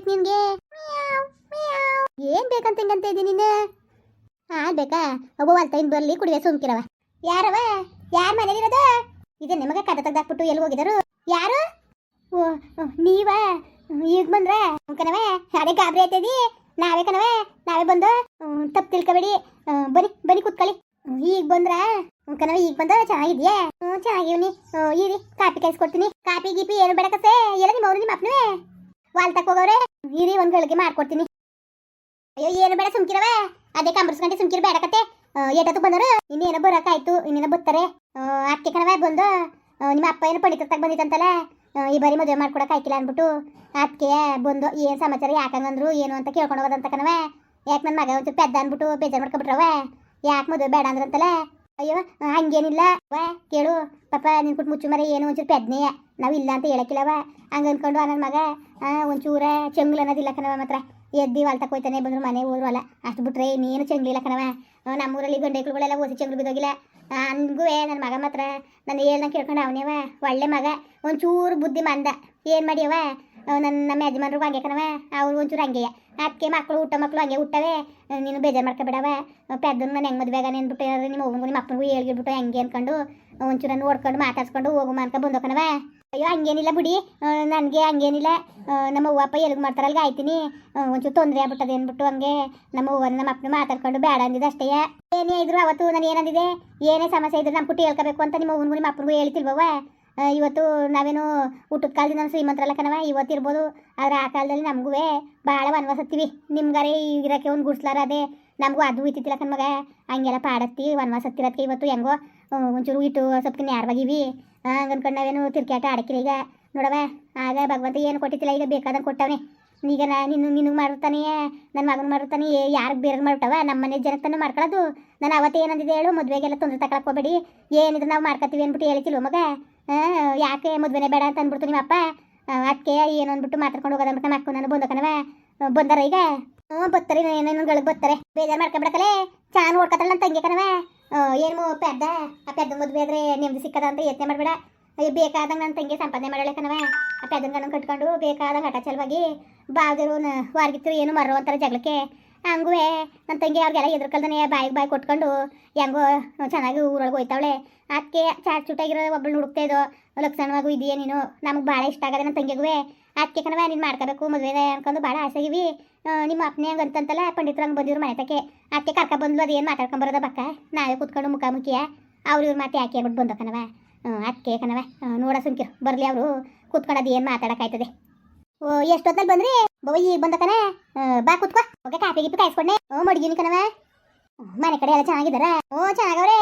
ಬೇಕು ನಿನ್ಗೆ? ಏನ್ ಬೇಕಂತ ಹಿಂಗಂತ ಇದ್ದೀನಿ ನೀನು? ಬೇಕಾ? ಒಬ್ಬ ಅಲ್ತೈನ್ ಬರ್ಲಿ ಕುಡಿವೆ ಸುಮ್ಕಿರವ. ಯಾರವ ಯಾರ ಮನೇಲಿರೋದು? ಇದು ನಿಮಗೆ ಕದ ತೆಗ್ದಾಕ್ಬಿಟ್ಟು ಎಲ್ಲಿ ಹೋಗಿದರು ಯಾರು? ಓ ನೀವ? ಈಗ ಬಂದ್ರ? ಕಣವೆ ಅದೇ ಗಾಬರಿ ಆಯ್ತದಿ ನಾವೇ ಕಣವೆ ನಾವೇ ಬಂದು? ತಪ್ಪು ತಿಳ್ಕೊಬೇಡಿ. ಹ್ಮ್, ಬನ್ನಿ ಬನ್ನಿ ಕೂತ್ಕೊಳ್ಳಿ. ಈಗ ಬಂದ್ರ? ಕಣವೆ ಈಗ ಬಂದ? ಚೆನ್ನಾಗಿದ್ಯಾ? ಹ್ಞೂ ಚೆನ್ನಾಗಿವ್ನಿ ಇರಿ ಕಾಪಿ ಕಾಯಿಸ್ಕೊಡ್ತೀನಿ. ಕಾಪಿ ಗೀಪಿ ಏನು ಬೇಡಕತ್ತೆ ಎಲ್ಲ ನಿಮ್ಮ ಅವ್ರು ನಿಮ್ಮ ಅಪ್ಪನವೇ ವಾಲ್ ಹೋಗೋರೆ, ಇರಿ ಒಂದ್ ಗಳಿಗೆ ಮಾಡ್ಕೊಡ್ತೀನಿ. ಅಯ್ಯೋ, ಏನು ಬೇಡ ಸುಮ್ಕಿರವೆ ಅದೇ ಕಂಬರ್ಸ್ಕೊಂಡು ಸುಮ್ಕಿರ ಬೇಡಕತ್ತೆ ಏಟತ್ತು ಬಂದರು ಇನ್ನೇನೋ ಬರೋಕಾಯ್ತು, ಇನ್ನೇನೋ ಬತ್ತಾರೆ. ಅಕ್ಕೆ ಕಣವೆ ಬಂದು ನಿಮ್ಮ ಅಪ್ಪ ಏನು ಪಂಡಿತ ಬಂದಿತ್ತಂತಲ್ಲ ಈ ಬಾರಿ ಮದುವೆ ಮಾಡ್ಕೊಡಕ್ ಆಯ್ಕಿಲ್ಲ ಅನ್ಬಿಟ್ಟು ಅದಕ್ಕೆ ಬಂದು ಏನು ಸಮಾಚಾರ ಯಾಕಂಗಂದ್ರು ಏನು ಅಂತ ಕೇಳ್ಕೊಂಡು ಹೋಗೋದಂತ ಕಣವೆ ಯಾಕೆ ನನ್ನ ಮಗ ಒಂಚೂರು ಪೆದ್ದ ಅನ್ಬಿಟ್ಟು ಬೇಜಾರು ಮಾಡ್ಕೊಬಿಟ್ರವೆ ಯಾಕೆ ಮದುವೆ ಬೇಡ ಅಂದ್ರಂತಲ್ಲ. ಅಯ್ಯೋ, ಹಂಗೇನಿಲ್ಲ, ವಾ, ಕೇಳು. ಪಾಪ, ನಿನ್ ಕುಟ್ ಮುಚ್ಚು ಮರಿ, ಏನು ಒಂಚೂರು ಪೆದ್ನೆಯ. ನಾವು ಇಲ್ಲ ಅಂತ ಹೇಳಕ್ಕಿಲ್ಲವ. ಹಂಗ ಅನ್ಕೊಂಡು ನನ್ನ ಮಗ ಒಂಚೂರ ಚೆಂಗ್ಲು ಅನ್ನೋದಿಲ್ಲ ಕಣವ ಮಾತ್ರ. ಎದ್ದಿ ಹೊಲ್ತಕ್ಕೆ ಹೋಯ್ತಾನೆ ಬಂದರು ಮನೆ ಹೋದ್ರು ಅಲ್ಲ. ಅಷ್ಟು ಬಿಟ್ರೆ ನೀನು ಚೆಂಗ್ಲಿಲ್ಲ ಕಣವ ನಮ್ಮ ನಮ್ಮೂರಲ್ಲಿ ಗಂಡೆಕ್ಳುಗಳೆಲ್ಲ ಓಸಿ ಚಂಗ್ಲು ಬಿದ್ದೋಗಿಲ್ಲ. ಹಂಗೂ ನನ್ನ ಮಗ ಮಾತ್ರ. ನಾನು ಹೇಳ್ದಂಗೆ ಕೇಳ್ಕೊಂಡು ಅವನೇವ ಒಳ್ಳೆ ಮಗ, ಒಂಚೂರು ಬುದ್ಧಿ ಮಂದ. ಏನು ಮಾಡಿಯವ ನನ್ನ ನಮ್ಮ ಯಜಮಾನ್ರಿಗೂ ಹಂಗೆ ಕಣವ ಅವ್ರು ಒಂಚೂರು ಹಂಗೆಯ. ಅದಕ್ಕೆ ಮಕ್ಕಳು ಊಟ ಮಕ್ಕಳು ಹಂಗೆ ಹುಟ್ಟವೆ. ನೀನು ಬೇಜಾರು ಮಾಡ್ಕೊಬೇಡವ ಪೆದ್ದನ ನಾನು ಹೆಂಗೆ ಮದುವೆಗ ನೆನ್ಬಿಟ್ಟು ನಿಮ್ಮ ಅವ್ನಿಗೂ ನಿಮ್ಮ ಅಪ್ಪನಿಗೂ ಹೇಳ್ಬಿಟ್ಟು ಹಂಗೆ ಅನ್ಕೊಂಡು ಒಂಚೂರು ನೋಡ್ಕೊಂಡು ಮಾತಾಡ್ಸ್ಕೊಂಡು ಹೋಗು ಅಂತ ಬಂದೋಕನವ ಅಯ್ಯೋ ಹಂಗೇನಿಲ್ಲ ಬಿಡಿ. ನನಗೆ ಹಂಗೇನಿಲ್ಲ. ನಮ್ಮ ಅವ್ವ ಅಪ್ಪ ಎಲ್ಗೆ ಮಾಡ್ತಾರಲ್ಗ? ಆಯ್ತೀನಿ. ಒಂಚೂರು ತೊಂದರೆ ಆಗ್ಬಿಟ್ಟದೆ ಅಂದ್ಬಿಟ್ಟು ಹಂಗೆ ನಮ್ಮ ಅವ್ವನ ನಮ್ಮ ಅಪ್ಪನ ಮಾತಾಡ್ಕೊಂಡು ಬೇಡ ಅಂದಿದ್ದೆ ಅಷ್ಟೇ. ಏನೇ ಇದ್ರು ಅವತ್ತು ನಾನು ಏನಂದಿದೆ ಏನೇ ಸಮಸ್ಯೆ ಇದ್ರು ನಮ್ಮ ಪುಟ್ಟಿ ಹೇಳ್ಕೋಬೇಕು ಅಂತ ನಿಮ್ಮ ಅವ್ವನಿಗೂ ನಿಮ್ಮ ಅಪ್ಪನಿಗೂ ಹೇಳ್ತಿಲ್ವವ ಆ, ಇವತ್ತು ನಾವೇನು ಊಟದ ಕಾಲದಿಂದ ನಾನು ಶ್ರೀಮಂತರಲ್ಲ ಕಣವ ಇವತ್ತು ಇರ್ಬೋದು. ಆದ್ರೆ ಆ ಕಾಲದಲ್ಲಿ ನಮಗೂ ಭಾಳ ವನವಾಸತ್ತೀವಿ. ನಿಮ್ಗಾರೆ ಇರೋಕ್ಕೆ ಒಂದು ಗುಡ್ಸ್ಲಾರ ಅದೇ ನಮಗೂ ಅದು ಇತ್ತಿತ್ತಿಲ್ಲ ಕಣ್ಮಗ ಹಂಗೆಲ್ಲ ಪಾಡತ್ತಿ ವನವಾಸ ಹತ್ತಿರತ್ಗೆ ಇವತ್ತು ಹೆಂಗೋ ಒಂಚೂರು ಇಟ್ಟು ಸ್ವಲ್ಪ ನ್ಯಾರವಾಗಿವಿ ಹಂಗೆ ಅನ್ಕೊಂಡು ನಾವೇನು ತಿರ್ಕ್ಯಾಟ ಆಡಕ್ಕಿಲ್ಲ ಈಗ. ನೋಡವ ಆಗ ಭಗವಂತ ಏನು ಕೊಟ್ಟಿತ್ತಿಲ್ಲ ಈಗ ಬೇಕಾದಂಗೆ ಕೊಟ್ಟವನೆ. ಈಗ ನಾ ನಿನ್ನ ನಿನಗೆ ಮಾಡಿರ್ತಾನೆ ನನ್ನ ಮಗನ ಮಾಡಿರ್ತಾನೆ ಯಾರಿಗೆ ಬೇರೆ ಮಾಡ್ಬಿಟ್ಟವ ನಮ್ಮ ಮನೆ ಜನಕ್ಕೆ ತಾನೇ ಮಾಡ್ಕೊಳ್ಳೋದು ನಾನು ಅವತ್ತೇ ಏನಂದಿದೆ ಹೇಳು, ಮದುವೆಗೆಲ್ಲ ತೊಂದರೆ ತಗೊಳಕ್ ಹೋಗ್ಬೇಡಿ. ಏನಿದ್ರು ನಾವು ಮಾಡ್ಕೊತೀವಿ ಅಂದ್ಬಿಟ್ಟು ಹೇಳ್ತಿಲ್ವ ಮಗ. ಯಾಕೆ ಮದುವೆನೇ ಬೇಡ ಅಂತ ಅಂದ್ಬಿಡ್ತು ನಿಮ್ಮಪ್ಪ? ಅದಕ್ಕೆ ಏನು ಅಂದ್ಬಿಟ್ಟು ಮಾತಾಡ್ಕೊಂಡು ಹೋಗೋದು ಅಂದ್ಬಿಟ್ಟು ನಮ್ಮ ನಾನು ಬಂದಕನವ ಬಂದಾರ ಈಗ? ಹ್ಞೂ ಬರ್ತಾರೆ ಏನೇನು ಗಳಿಗೆ ಬರ್ತಾರೆ. ಬೇಜಾರು ಮಾಡ್ಕೊಂಬಿಡಕಲೇ ಚೆನ್ನಾಗಿ ನೋಡ್ಕೊತಾಳೆ ನನ್ನ ತಂಗಿ ಕಣವ ಏನು ಪೆದ್ದ? ಆ ಪೆದ್ದ ಮದುವೆ ಆದ್ರೆ ನೆಮ್ಮದಿ ಸಿಕ್ಕದ ಅಂತ ಯತ್ನೆ ಮಾಡಬೇಡ. ಬೇಕಾದಂಗೆ ನನ್ನ ತಂಗಿ ಸಂಪಾದನೆ ಮಾಡಲೇಕನವ ಆ ಪೆದ್ದನ ಗಂಡನ ಕಟ್ಕೊಂಡು ಬೇಕಾದಂಗೆ ಹಠ ಚಲವಾಗಿ ಬಾವ್ದಿರು ವಾರ್ಗಿತ್ತು ಏನು ಮರೋ ಅಂತಾರೆ ಜಗಳಕ್ಕೆ. ಹಂಗೂ ನನ್ನ ತಂಗಿ ಅವ್ರಿಗೆಲ್ಲ ಎದುರ್ಕಲ್ದನೆ ಬಾಯಿಗೆ ಬಾಯಿ ಕೊಟ್ಕೊಂಡು ಹೆಂಗೋ ಚೆನ್ನಾಗಿ ಊರೊಳಗೆ ಹೋಯ್ತಾವಳೆ. ಅದಕ್ಕೆ ಚಾಟ್ ಚುಟಾಗಿರೋ ಒಬ್ಬಳು ಹುಡುಕ್ತಾ ಇದ್ದೋ ಲಕ್ಷಣವಾಗೂ ಇದೆಯೇ ನೀನು. ನಮಗೆ ಭಾಳ ಇಷ್ಟ ಆಗದೆ ನನ್ನ ತಂಗಿಗೂ ಅದಕ್ಕೆ ಕಣವ ನೀನು ಮಾಡ್ಕೋಬೇಕು ಮದುವೆ ಅನ್ಕೊಂಡು ಭಾಳ ಆಸೆಗಿವಿ. ಆ, ನಿಮ್ಮ ಅಪ್ಪನೇ ಹಂಗೆ ಅಂತಂತಲ್ಲ, ಪಂಡಿತರು ಹಂಗೆ ಬಂದಿದ್ರು ಮನೆ ತಕ್ಕೆ ಅದಕ್ಕೆ ಕರ್ಕ ಬಂದ್ಲು, ಅದೇನು ಮಾತಾಡ್ಕೊಂಬರೋದ ಬಕ್ಕ ನಾವೇ ಕೂತ್ಕೊಂಡು ಮುಖಾಮುಖಿಯ? ಅವ್ರು ಇವ್ರು ಮಾತು ಯಾಕೆ ಅಂದ್ಬಿಟ್ಟು ಬಂದ ಕಣವ ಅಕ್ಕೆ ಕಣವ ನೋಡ ಸುಮ್ಕಿರು, ಬರಲಿ ಅವರು. ಕೂತ್ಕೊಂಡು ಅದೇನು ಮಾತಾಡೋಕ್ಕಾಯ್ತದೆ. ಓ ಎಷ್ಟೊತ್ತಲ್ಲಿ ಬಂದ್ರಿ? ಬವ ಈಗ ಬಂದ ಕಣ. ಬಾ, ಕೂತ್ಕೋ. Okay coffee ಗಿಪಿ ಕಾಯಿಸ್ಕೊಂಡೆ. ಓ, ಮಡಗಿನಿ ಕಣವ ಮನೆ ಕಡೆ ಎಲ್ಲ ಚೆನ್ನಾಗಿದಾರ ಓ, ಚೆನ್ನಾಗವ್ರೆ.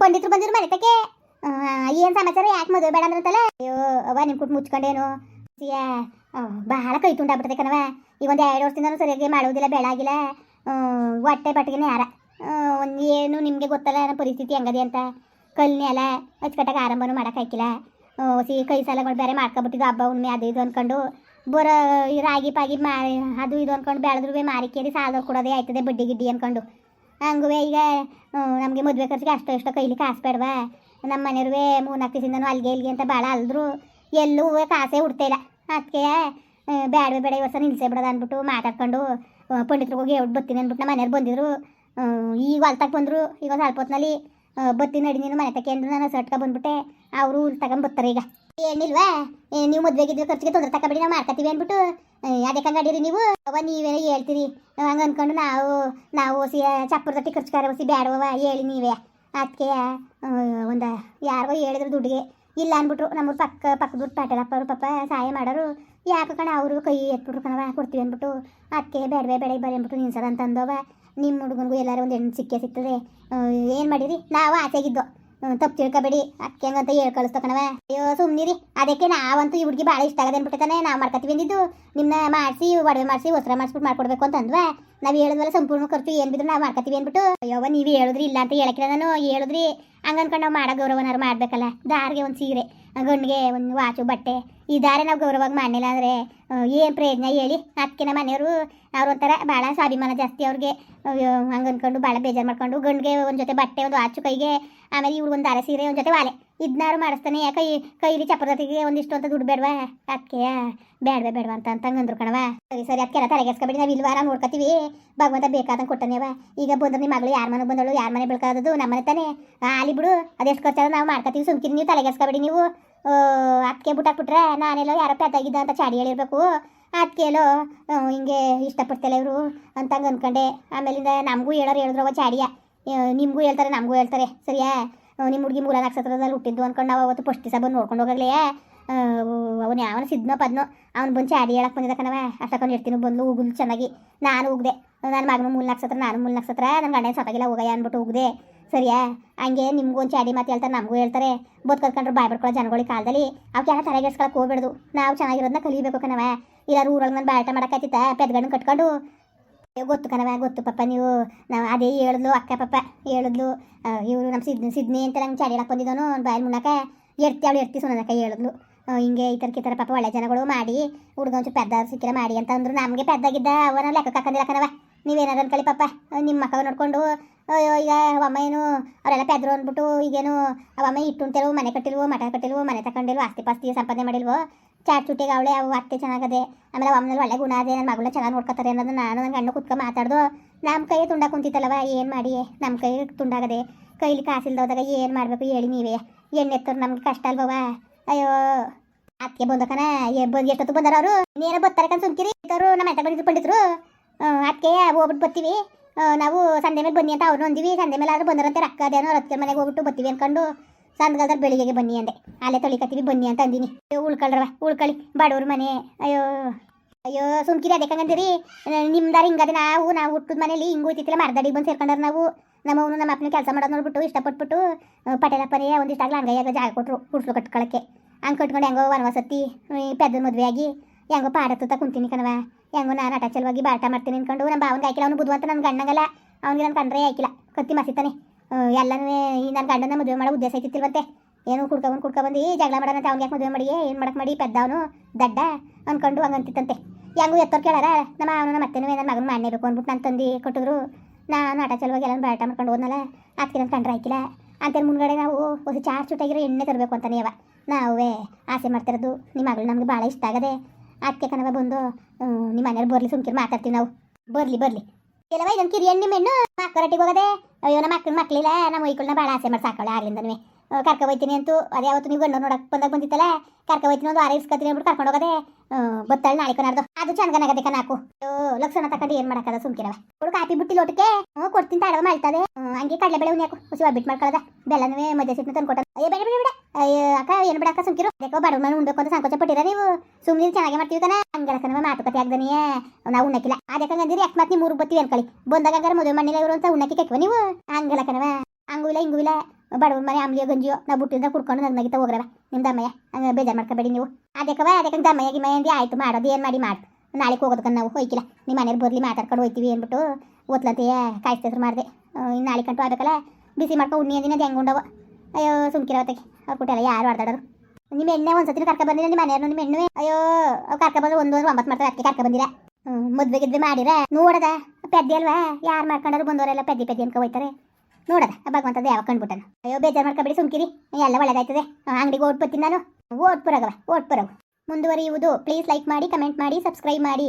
ಪಂಡಿತರು ಬಂದಿರು ಮನೆ ತಕ್ಕೆ ಏನು ಸಮಾಚಾರ? ಯಾಕೆ ಮದುವೆ ಬೇಡ ಅಂದ್ರಂತಲ್ಲ? ಅಯ್ಯೋ ಅವ ನಿಮ್ಮ ಕುಟ್ಟು ಮುಚ್ಕೊಂಡೇನು. ಸಿಯ ಬಹಳ ಕೈ ತುಂಡಾಗ್ಬಿಡ್ತದೆ ಕಣವ ಈಗ ಒಂದು ಎರಡು ವರ್ಷದಿಂದ ಸರಿಯಾಗಿ ಮಾಡೋದಿಲ್ಲ, ಬೆಳಾಗಿಲ್ಲ. ಹೊಟ್ಟೆ ಪಟ್ಟಿಗೆನೇ ಯಾರ. ಏನು ನಿಮಗೆ ಗೊತ್ತಲ್ಲ ನನ್ನ ಪರಿಸ್ಥಿತಿ ಹೆಂಗದೆ ಅಂತ. ಕಲ್ನಿ ಅಲ್ಲ, ಅಚ್ಚುಕಟ್ಟಾಗ ಆರಂಭನೂ ಮಾಡೋಕ್ಕಾಗಿಲ್ಲ ಸಿ ಕೈ ಸಾಲಗಳು ಬೇರೆ ಮಾಡ್ಕೊಬಿಟ್ಟಿದ್ದು ಹಬ್ಬ ಉಣ್ಮೆ ಅದು ಇದು ಅಂದ್ಕೊಂಡು ಬರ, ಈ ರಾಗಿ ಪಾಗಿ ಮಾರಿ, ಅದು ಇದು ಅಂದ್ಕೊಂಡು ಬೆಳೆದ್ರು ಮಾರಿಕೇರಿ ಸಾಲದವ್ರು ಕೊಡೋದೇ ಆಯ್ತದೆ, ಬಡ್ಡಿ ಗಿಡ್ಡಿ ಅಂದ್ಕೊಂಡು ಹಂಗುವೆ ಈಗ ನಮಗೆ ಮದುವೆ ಖರ್ಚಿಗೆ ಅಷ್ಟೋ ಇಷ್ಟೋ ಕೈಲಿ ಕಾಸು ಬೇಡವಾ. ನಮ್ಮ ಮನೆಯವ್ರಿಗೆ ಮೂರ್ನಾಲ್ಕು ದಿವಸದಿಂದನೂ ಅಲ್ಲಿಗೆ ಇಲ್ಲಿಗೆ ಅಂತ ಭಾಳ ಅಲ್ದ್ರು, ಎಲ್ಲೂ ಕಾಸೇ ಹುಡ್ತಾ ಇಲ್ಲ. ಅದಕ್ಕೆ ಬೇಡವೇ ಬೇಡ, ಈ ನಿಲ್ಸೆ ನಿಲ್ಸೇ ಬಿಡೋದು ಅಂದ್ಬಿಟ್ಟು ಮಾತಾಡ್ಕೊಂಡು ಪಂಡಿತ್ರಿಗೆ ಹೋಗಿ ಹೇಳ್ಬಿಟ್ಟು ಬತ್ತೀನಿ ಅಂದ್ಬಿಟ್ಟು ನಮ್ಮ ಮನೆಯವ್ರು ಬಂದಿದ್ರು. ಈಗ ಹೊಲ್ತಕ್ಕೆ ಬಂದರು. ಈಗ ಸ್ವಲ್ಪ ಹೊತ್ತಿನಲ್ಲಿ ಬತ್ತೀನಿ ನಡಿ ನೀನು ಮನೆ ತಕ್ಕೆ ಅಂದ್ರೆ. ನಾನು ಸಟ್ಕ ಬಂದ್ಬಿಟ್ಟೆ. ಅವರು ಹುಲ್ ತಗೊಂಡ್ ಬರ್ತಾರೆ ಈಗ. ಏನಿಲ್ವಾ? ನೀವು ಮದ್ವೆಗಿದ್ರೆ ಖರ್ಚಿಗೆ ತೊಂದರೆ ತಗೊಬೇಡಿ, ನಾವು ಮಾಡ್ಕೊತೀವಿ ಅಂದ್ಬಿಟ್ಟು. ಅದಕ್ಕೆ ಹಂಗಡೀರಿ ನೀವು. ಅವ ನೀವೇನೋ ಹೇಳ್ತೀರಿ. ಹಂಗೆ ಅಂದ್ಕೊಂಡು ನಾವು ನಾವು ಓಸಿ ಚಪ್ಪರ ತಟ್ಟಿ ಖರ್ಚುಕಾರ ಓಸಿ ಬೇಡವ ಹೇಳಿ ನೀವೇ. ಅದಕ್ಕೆ ಒಂದು, ಯಾರಿಗೋ ಹೇಳಿದ್ರು ದುಡ್ಡಿಗೆ. ಇಲ್ಲ ಅಂದ್ಬಿಟ್ರು, ನಮ್ಮ ಪಕ್ಕ, ಪಕ್ಕದ ಪಾಟೇಲಪ್ಪ ಅವರು ಪಾಪ ಸಹಾಯ ಮಾಡೋರು. ಯಾಕೆ ಕಣ ಅವರು ಕೈ ಎತ್ಬಿಟ್ರು ಕಣವ ಕೊಡ್ತೀವಿ ಅಂದ್ಬಿಟ್ಟು. ಅದಕ್ಕೆ ಬೇಡವೇ, ಬೇಡ ಬರೀ ಅಂದ್ಬಿಟ್ಟು ನಿನ್ಸದ ಅಂತ ಅಂದವ ನಿಮ್ಮ ಹುಡುಗನಿಗೂ ಎಲ್ಲರೂ ಒಂದು ಹೆಣ್ಣು ಸಿಕ್ಕೇ ಸಿಗ್ತದೆ. ಏನು ಮಾಡಿರಿ ನಾವು ಆಸೆಗಿದ್ದೋ ತಪ್ಪು ತಿಳ್ಕೊಬೇಡಿ. ಅದಕ್ಕೆ ಹಂಗಂತ ಹೇಳಿ ಕಳಿಸ್ತ ಕಣವ ಅಯ್ಯೋ ಸುಮ್ಮನಿರಿ ಅದಕ್ಕೆ ನಾವಂತೂ ಈ ಹುಡುಗಿ ಭಾಳ ಇಷ್ಟ ಆಗದೆ ಅಂದ್ಬಿಟ್ಟೆ ನಾವು ಮಾಡ್ಕೊತೀವಿ ಅಂದಿದ್ದು ನಿಮ್ಮನ್ನ ಮಾಡಿಸಿ, ಒಡವೆ ಮಾಡಿಸಿ, ವಸ್ತ್ರ ಮಾಡಿಸ್ಬಿಟ್ಟು ಮಾಡ್ಕೊಡ್ಬೇಕು ಅಂತ ಅಂದ್ವಾ. ನಾವು ಹೇಳಿದ್ವಲ್ಲ, ಸಂಪೂರ್ಣ ಖರ್ಚು ಏನು ಬಿದ್ರು ನಾವು ಮಾಡ್ಕೊತೀವಿ ಅಂದ್ಬಿಟ್ಟು. ಅಯ್ಯೋವ ನೀವು ಹೇಳಿದ್ರಿ, ಇಲ್ಲ ಅಂತ ಹೇಳಕ್ಕಿಲ್ಲ ನಾನು. ಹೇಳಿದ್ರಿ. ಹಂಗ ಅನ್ಕೊಂಡು ನಾವು ಮಾಡೋ ಗೌರವನಾರು ಮಾಡಬೇಕಲ್ಲ? ದಾರಿಗೆ ಒಂದು ಸೀರೆ ಗಂಡಿಗೆ ಒಂದು ವಾಚು, ಬಟ್ಟೆ, ಈ ದಾರೆ ನಾವು ಗೌರವಾಗಿ ಮಾಡಲಿಲ್ಲ ಅಂದರೆ ಏನು ಪ್ರಯೋಜನ ಹೇಳಿ? ಅದಕ್ಕೆ ನಮ್ಮ ಮನೆಯವರು ಅವ್ರ ಒಂಥರ ಭಾಳ ಸ್ವಾಭಿಮಾನ ಜಾಸ್ತಿ ಅವ್ರಿಗೆ. ಹಂಗನ್ಕೊಂಡು ಭಾಳ ಬೇಜಾರು ಮಾಡ್ಕೊಂಡು ಗಂಡಿಗೆ ಒಂದು ಜೊತೆ ಬಟ್ಟೆ, ಒಂದು ವಾಚು, ಕೈಗೆ, ಆಮೇಲೆ ಇವ್ಳು ಒಂದು ದಾರೆ ಸೀರೆ, ಒಂದು ಜೊತೆ ವಾಲೆ. ಇದನ್ನಾರು ಮಾಡಿಸ್ತಾನೆ. ಕೈ, ಕೈಲಿ ಚಪ್ರದತ್ತಿಗೆ ಒಂದಿಷ್ಟು ಅಂತ ದುಡ್ಡು ಬೇಡವಾ? ಅದಕ್ಕೆ ಬೇಡವೆ ಬೇಡವಾ ಅಂತ ಅಂತ ಅಂದ್ರು ಕಣವ ಸರಿ ಸರಿ ಅದಕ್ಕೆಲ್ಲ ತಲೆಗೆಸ್ಕೊಬೇಡಿ ನಾವು ಇಲ್ವಾರ ನೋಡ್ಕೊತೀವಿ. ಭಗವಂತ ಬೇಕಾದಂಗೆ ಕೊಟ್ಟನೇವ ಈಗ ಬಂದ್ರೆ ನಿಮ್ಮ ಮಗಳು ಯಾರ ಮನೆಗೆ ಬಂದಳು, ಯಾರ ಮನೆ ಬೆಳ್ಕೋದು ನಮ್ಮ ಮನೆ ತಾನೆ. ಆಲಿ ಬಿಡು. ಅದೆಷ್ಟು ಖರ್ಚಾದ ನಾವು ಮಾಡ್ಕೊತೀವಿ. ಸುಮ್ಕಿರಿ, ನೀವು ತಲೆಗೆಸ್ಕೊಬೇಡಿ ನೀವು. ಅದಕ್ಕೆ ಬಿಟ್ಟಾಕ್ಬಿಟ್ರೆ ನಾನೆಲ್ಲೋ ಯಾರೋ ಪೆದ್ದಾಗಿದ್ದ ಅಂತ ಚಾಡಿ ಹೇಳಿರ್ಬೇಕು. ಅದಕ್ಕೆಲ್ಲೋ ಹಿಂಗೆ ಇಷ್ಟಪಡ್ತಿಲ್ಲ ಇವರು ಅಂತಂಗೆ ಅಂದ್ಕೊಂಡೆ ಆಮೇಲಿಂದ ನಮಗೂ ಹೇಳೋರು ಹೇಳಿದ್ರವ ಚಾಡಿಯ. ನಿಮಗೂ ಹೇಳ್ತಾರೆ, ನಮಗೂ ಹೇಳ್ತಾರೆ. ಸರಿಯಾ? ನಿಮ್ಮ ಹುಡುಗಿ ಮೂಲ ನಕ್ಷತ್ರದಲ್ಲಿ ಹುಟ್ಟಿದ್ದು ಅನ್ಕೊಂಡು ನಾವು ಅವತ್ತು ಫಸ್ಟ್ ದಿವಸ ಬಂದು ನೋಡ್ಕೊಂಡು ಹೋಗಲೇ ಅವನು ಯಾವನ ಸಿದ್ನೋ ಪದ್ನೋ, ಅವ್ನು ಬಂದು ಚಾಡಿ ಹೇಳಕ್ಕೆ ಬಂದಿದ್ದ ಕಣವ ಅಷ್ಟಕೊಂಡು ಇರ್ತೀನಿ ಬಂದು ಹೋಗಲು ಚೆನ್ನಾಗಿ. ನಾನು ಉಗ್ದೆ ನನ್ನ ಮಗನ ಮೂಲ ನಕ್ಷತ್ರ ನಾನು ಮೂಲ ನಕ್ಷತ್ರ ನನ್ನ ಗಂಡನ ಸೊತ್ತಾಗಿಲ್ಲ, ಹೋಗಯ್ಯ ಅಂದ್ಬಿಟ್ಟು ಉಗ್ದೆ ಸರಿಯಾ? ಹಂಗೆ ನಿಮ್ಗೊಂದು ಚಾಡಿ ಮಾತು ಹೇಳ್ತಾರೆ, ನಮಗೂ ಹೇಳ್ತಾರೆ. ಬದುಕಂಡ್ರೆ ಬಾಯ್ ಬಿಡ್ಕೊಳ್ಳೋ ಜನಗಳಿಗೆ ಕಾಲದಲ್ಲಿ. ಅವಕ್ಕೆಲ್ಲ ತಲೆಗೆಡ್ಸ್ಕೊಳಕ್ಕೆ ಹೋಗ್ಬಿಡ್ದು. ನಾವು ಚೆನ್ನಾಗಿರೋದನ್ನ ಕಲಿಬೇಕು ಕಣವ ಇಲ್ಲಾರು ಊರೊಳಗೆ ನಾನು ಬಾಟ ಮಾಡೋಕ್ಕಾಯ್ತಿತ್ತ ಪೆದ್ಗಣ್ಣು ಕಟ್ಕೊಂಡು ಗೊತ್ತು ಕಣವ ಗೊತ್ತು ಪಪ್ಪ ನೀವು. ನಾವು ಅದೇ ಹೇಳಿದ್ಲು, ಅಕ್ಕ ಪಪ್ಪ ಹೇಳಿದ್ಲು. ಇವರು ನಮ್ಮ ಸಿದ್ನಿ ಸಿದ್ನಿ ಅಂತ ನಂಗೆ ಚಾಡಿ ಹೇಳಕ್ಕೆ ಬಾಯಲ್ ಬಾಯಲ್ಲಿ ಮುನ್ನಕ ಎರ್ತಿ, ಅವಳು ಎರ್ತಿ ಸುನಕ ಹೇಳಿದ್ಲು. ಹಿಂಗೆ ಈ ಥರಕ್ಕೆ ಪಾಪ ಒಳ್ಳೆ ಜನಗಳು ಮಾಡಿ, ಹುಡುಗ ಒಂಚೂರು ಪೆದ್ದ ಸಿಕ್ಕಿರ ಮಾಡಿ ಅಂತ ಅಂದ್ರು. ನಮಗೆ ಪೆದ್ದಾಗಿದ್ದ ಅವನ ಲೆಕ್ಕ ಹಾಕಂದಿಲ್ಲ ಕಣವ ನೀವೇನಾರು ಅನ್ಕೊಳ್ಳಿ ಪಾಪ ನಿಮ್ಮ ಮಕ್ಕ ನೋಡ್ಕೊಂಡು, ಅಯ್ಯೋ, ಈಗ ಅಮ್ಮ ಏನು, ಅವರೆಲ್ಲ ಪೆದ್ರು ಅಂದ್ಬಿಟ್ಟು ಈಗೇನು ಅವಮ್ಮ ಇಟ್ಟು ಅಂತೇಳು ಮನೆ ಕಟ್ಟಿಲ್ವೋ, ಮಠ ಕಟ್ಟಿಲ್ವೋ, ಮನೆ ತಗೊಂಡಿಲ್ವೋ ಆಸ್ತಿ ಪಾಸ್ತಿ ಸಂಪಾದನೆ ಮಾಡಿಲ್ವೋ, ಚಾಟ್ ಚುಟ್ಟಿಗೆ ಅವಳೆ ಅವು ಅತ್ತೆ ಚೆನ್ನಾಗದೆ, ಆಮೇಲೆ ಅವಮ್ಮನಲ್ಲಿ ಒಳ್ಳೆ ಗುಣ ಅದೇ ನನ್ನ ಮಗಳ ಚೆನ್ನಾಗಿ ನೋಡ್ಕೊತಾರೆ ಅನ್ನೋದು ನಾನು ನನ್ನ ಗಂಡು ಕುತ್ಕೊಂಡು ಮಾತಾಡ್ದು ನಮ್ಮ ಕೈ ತುಂಡ ಕುಂತಿತ್ತಲ್ಲವ, ಏನು ಮಾಡಿ ನಮ್ಮ ಕೈ ತುಂಡಾಗದೆ, ಕೈಲಿ ಕಾಸಿಲ್ದೋದಾಗ ಏನು ಮಾಡಬೇಕು ಹೇಳಿ ನೀವೇ, ಎಣ್ಣೆ ಎತ್ತರ ನಮ್ಗೆ ಕಷ್ಟ ಅಲ್ವವ ಅಯ್ಯೋ. ಅದಕ್ಕೆ ಬಂದಕನ ಬಂದು ಎಷ್ಟೊತ್ತು ಬಂದಾರ ಅವರು? ನೇರ ಬರ್ತಾರೆ ಕನ್ ಸುಮ್ಕಿರಿ ಇದ್ದವರು ನಮ್ಮ ಮನೆ ಬಂದಿದ್ರು ಅದಕ್ಕೆ ಹೋಗ್ಬಿಟ್ಟು ಬರ್ತೀವಿ. ನಾವು ಸಂಜೆ ಮೇಲೆ ಬನ್ನಿ ಅಂತ ಅವ್ರು ಅಂದೀವಿ. ಸಂಜೆ ಮೇಲೆ ಆದ್ರೂ ಬಂದರಂತೆ ರೊಕ್ಕ ಅದೇನೋ ರೊಕ್ಕ ಮನೆಗೆ ಹೋಗ್ಬಿಟ್ಟು ಬರ್ತೀವಿ ಅಂದ್ಕೊಂಡು ಸಂದಗಲ್ದಲ್ಲಿ ಬೆಳಿಗ್ಗೆಗೆ ಬನ್ನಿ ಅಂದೆ. ಅಲ್ಲೇ ತೊಳಿಕತ್ತೀವಿ ಬನ್ನಿ ಅಂತ ಅಂದಿನಿ. ಉಳ್ಕೊಳ್ರವ ಉಳ್ಕೊಳ್ಳಿ ಬಡವ್ರ ಮನೆ. ಅಯ್ಯೋ ಅಯ್ಯೋ ಸುಮ್ಕಿರಿ ಅದಕ್ಕೆ ಹಂಗಂದಿರಿ. ನಿಮ್ದಾರ ಹಿಂಗದೆ ನಾವು ನಾವು ಹುಟ್ಟಿದ ಮನೇಲಿ ಹಿಂಗೆ ಹೋಯ್ತಿತ್ತಿಲ್ಲ ಮರದಡಿಗೆ ಬಂದು ಸೇರ್ಕೊಂಡ್ರೆ ನಾವು. ನಮ್ಮವನು ನಮ್ಮ ಅಪ್ಪನ ಕೆಲಸ ಮಾಡೋದು ನೋಡ್ಬಿಟ್ಟು ಇಷ್ಟಪಟ್ಬಿಟ್ಟು ಆ, ಪಟೇಲಪ್ಪನೇ ಒಂದಿಷ್ಟಾಗ್ಲ ಹಂಗಯ್ಯಾಗ ಜಾಗ ಕೊಟ್ಟರು ಗುಡ್ಸ್ಲು ಕಟ್ಕೊಳಕ್ಕೆ. ಹಂಗೆ ಕಟ್ಕೊಂಡು ಹೆಂಗೋ ವನವಾಸತ್ತಿ ಪೆದ್ದ ಮದುವೆ ಆಗಿ ಹೆಂಗೋ ಪಾಡತ್ತ ಕುಂತೀನಿ ಕಣವ ಹೆಂಗೋ ನಾನು ಅಟಚಲ್ವಾಗಿ ಬಾಟ ಮಾಡ್ತೀನಿ ಅನ್ಕೊಂಡು ನಮ್ಮ ಭಾವನಿಗೆ ಹಾಕಿಲ್ಲ. ಅವನು ಬುದ್ಧವಂತ ನನ್ನ ಗಂಡಂಗಲ್ಲ. ಅವ್ನಿಗೆ ನನ್ನ ಕಂಡ್ರೆ ಹಾಕಿಲ್ಲ. ಕತ್ತಿ ಮಸಿತಾನೆ. ಎಲ್ಲನೂ ಈ ನನ್ನ ಗಂಡನ ಮದುವೆ ಮಾಡೋ ಉದ್ದೇಶ ಐತಿತ್ತಿಲ್ವಂತೆ ಏನು ಕುಡ್ಕೊಂಬಂದು ಈ ಜಗಳ ಮಾಡೋಣ ಅವ್ನಿಗೆ ಯಾಕೆ ಮದುವೆ ಮಾಡಿ ಏನು ಮಾಡಕ್ಕೆ ಮಾಡಿ? ಪೆದ್ದವನು, ದಡ್ಡ ಅಂದ್ಕೊಂಡು ಹಂಗಂತಿತ್ತಂತೆ. ಹೆಂಗೂ ಎತ್ತೋರು ಕೇಳಾರ, ನಮ್ಮ ಅವನು ನಮ್ಮ ಅತ್ತೆನೂ ನನ್ನ ಮಗನ ಮಾಡಲೇಬೇಕು ಅಂದ್ಬಿಟ್ಟು ನಾನು ತಂದು ಕೊಟ್ಟಿದ್ರು. ನಾನು ಅಟಾಚಲ್ವಾಗಿ ಎಲ್ಲ ಬಾಟ ಮಾಡ್ಕೊಂಡು ಹೋದ್ನಲ್ಲ, ಅದಕ್ಕೆ ನನ್ನ ಕಂಡ್ರೆ ಹಾಕಿಲ್ಲ. ಅಂತೇಳಿ ಮುಂದ್ಗಡೆ ನಾವು ಹೊಸ ಚಾರ್ ಚುಟ್ಟಾಗಿರೋ ಎಣ್ಣೆ ತರಬೇಕು ಅಂತಾನೆ ಅವ. ನಾವೇ ಆಸೆ ಮಾಡ್ತಿರೋದು ನಿಮ್ಮ ಮಗಳು ನಮಗೆ ಭಾಳ ಇಷ್ಟ ಆಗದೆ ಅದಕ್ಕೆ ಕಣವ ಬಂದು ನಿಮ್ಮ ಮನೇಲಿ ಬರ್ಲಿ, ಸುಮ್ಕಿರ್ ಮಾತಾಡ್ತೀವಿ ನಾವು. ಬರ್ಲಿ ಬರ್ಲಿ. ಕೆಲವ ಇದೊಂದು ಕಿರಿ ಹೆಣ್ಣು ಮೆಣ್ಣು ಮಕ್ಕರಟ್ಟಿಗೆ ಹೋಗದೆ. ಅಯ್ಯೋ, ನಮ್ಮ ಅಕ್ಕನ ಮಕ್ಕಳಿಲ್ಲ ನಮ್ಮ ಮೈಗಳನ್ನ ಭಾಳ ಆಸೆ ಮಾಡಿ ಸಾಕೊಳ್ಳೆ ಆಗ್ಲಿಂದನೇ. ಕರ್ಕೊ ಹೋಯ್ತೀನಿ ಅಂತೂ. ಅದೇ ಅವತ್ತು ನೀವು ಗಂಡು ನೋಡಕ್ಕೆ ಬಂದಾಗ ಬಂದಿತ್ತಲ್ಲ? ಕರ್ಕೊ ಹೋಯ್ತೀನಿ ಒಂದು ಆರೈಸ್ ಇಸ್ಕೊತೀನಿ ಅಂದ್ಬಿಟ್ಟು ಕರ್ಕೊಂಡು ಹೋಗದೆ. ಬತ್ತಾಳೆ ನಾಳೆ ಕನಾರ್ದು. ಅದು ಚಂದಗನಾಗದೆ ಕನಾಕು ಲಕ್ಷಣ ತಕೊಂಡು ಏನು ಮಾಡಕ್ಕದ ಸುಮ್ಕಿರವ. ಹುಡುಗ ಕಾಪಿ ಬಿಟ್ಟಿ ಲೋಟಕ್ಕೆ ಹ್ಞೂ ಕೊಡ್ತೀನಿ ತಾಡವ ಮಾಡ್ತದೆ ಹಂಗೆ ಕಡಲೆ ಬೇಳೆ ಉಣ್ಯಾಕು ಹುಸಿ ಬಿಟ್ಟು ಮಾಡ್ಕೊಳ್ಳೋದ. ಬೆಲ್ಲನವೇ ಮಧ್ಯ ಸಿಟ್ಟು ತಂದು ಕೊಟ್ಟದ ಏ ಬೇಡ ಬೇಡ ಅಯ್ಯೋ, ಅಕ್ಕ, ಏನು ಬಿಡಕ್ಕ ಸುಮ್ಕಿರು. ಅದಕ್ಕೆ ಬಡ ಮನೆ ಉಂಡಕ್ಕ ಅಂತ ಸಂಕೋಚ ಪಟ್ಟಿರ ನೀವು. ಸುಮ್ಮನೆ ಚೆನ್ನಾಗಿ ಮಾಡ್ತೀವಿ ಕಣ. ಹಂಗಲ್ಲ ಕಣವ ಮಾತುಕತೆ ಆಗ್ದನಿಯೇ ನಾವು ಉಣ್ಣಕ್ಕಿಲ್ಲ ಅದಕ್ಕೆ ಹಂಗಂದಿರಿ ಯಾಕೆ ಮತ್ತೆ ಮೂರು ಬತ್ತೀವಿ ಅನ್ಕೊಳ್ಳಿ. ಬಂದಾಗ ಹಂಗಾರ ಮದುವೆ ಮಣ್ಣಿಲ್ಲ ಇವರು ಅಂತ ಉಣ್ಣಕ್ಕೆ ಕೆಕ್ಕವ ನೀವು? ಹಂಗಲ್ಲ ಕಣವ ಹಂಗೂ ಇಲ್ಲ, ಹಿಂಗೂ ಇಲ್ಲ. ಬಡವ್ರ ಮನೆ ಆಮ್ಲಿಯೋ ಗಂಜಿಯೋ ನಾವು ಬುಟ್ಟಿಂದ ಕುಡ್ಕೊಂಡು ನಗ್ ನಗಿತಾ ಹೋಗ್ರವ. ನಿಮ್ಮ ದಮ್ಮಯ್ಯ, ಹಂಗೆ ಬೇಜಾರು ಮಾಡ್ಕೋಬೇಡಿ ನೀವು. ಅದಕ್ಕವ ಅದಕ್ಕೆ ದಮ್ಮಯ್ಯ ಗಿಮ್ಮಯ್ಯ ಆಯ್ತು ಮಾಡೋದು, ಏನು ಮಾಡಿ ಮಾಡಿ. ನಾಳೆಗೆ ಹೋಗೋದಕ್ಕೆ ನಾವು ಹೋಯ್ಕಿಲ್ಲ. ನಿಮ್ಮ ಮನೇಲಿ ಬರಲಿ ಮಾತಾಡ್ಕೊಂಡು ಹೋಯ್ತೀವಿ, ಅಂದ್ಬಿಟ್ಟು ಓದ್ಲಂತೆಯೇ ಕಾಯಿಸ್ತಿದ್ರು ಮಾಡಿದೆ ನಾಳೆ ಕಂಟು ಆಗಬೇಕಲ್ಲ, ಬಿಸಿ ಮಾಡ್ಕೊಂಡು ಉಣ್ಣಿ ಅಂದಿನ ಹೆಂಗೆ ಉಂಡವ? ಅಯ್ಯೋ ಸುಮ್ಕಿರವತ್ತಕ್ಕೆ ಅವ್ರು ಕುಟ್ಟೆಲ್ಲ ಯಾರು ಆಡ್ದಾಡೋರು? ನಿಮ್ಮ ಎಣ್ಣೆ ಒಂದ್ಸತಿ ಕರ್ಕ ಬಂದಿಲ್ಲ ನಿಮ್ಮ ಮನೆಯವ್ರು ನಿಮ್ಮ ಎಣ್ಣೆ ಅಯ್ಯೋ, ಅವ್ ಕರ್ಕ ಬಂದ್ರೆ ಒಂದು ಒಂದು ಒಂಬತ್ತು ಮಾಡ್ತಾರೆ ಅದಕ್ಕೆ ಕರ್ಕ ಬಂದಿರ? ಮದ್ವೆ ಗಿದ್ವೆ ಮಾಡಿರ? ನೋಡದ, ಪೆದ್ದೆ ಅಲ್ವಾ? ಯಾರು ಮಾಡ್ಕೊಂಡಾರು ಬಂದವರೆಲ್ಲ ಪೆದ್ದಿ ಪೆದ್ದಿ ಅನ್ಕೊ ಹೋಯ್ತಾರೆ. ನೋಡದ ಭಗವಂತದ ಯಾವ ಕಂಡ್ಬಿಟ್ಟನು ಅಯ್ಯೋ, ಬೇಜಾರು ಮಾಡ್ಕೊಬೇಡಿ, ಸುಮ್ಕಿರಿ. ಎಲ್ಲ ಒಳ್ಳೇದಾಯ್ತದೆ. ಅಂಗಡಿಗೆ ಓಟ್ ಬರ್ತೀನಿ ನಾನು. ಓಟ್ ಪುರಗವ, ಓಟ್ ಪುರಗು. ಮುಂದುವರಿಯುವುದು ಪ್ಲೀಸ್ ಲೈಕ್ ಮಾಡಿ ಕಮೆಂಟ್ ಮಾಡಿ ಸಬ್ಸ್ಕ್ರೈಬ್ ಮಾಡಿ.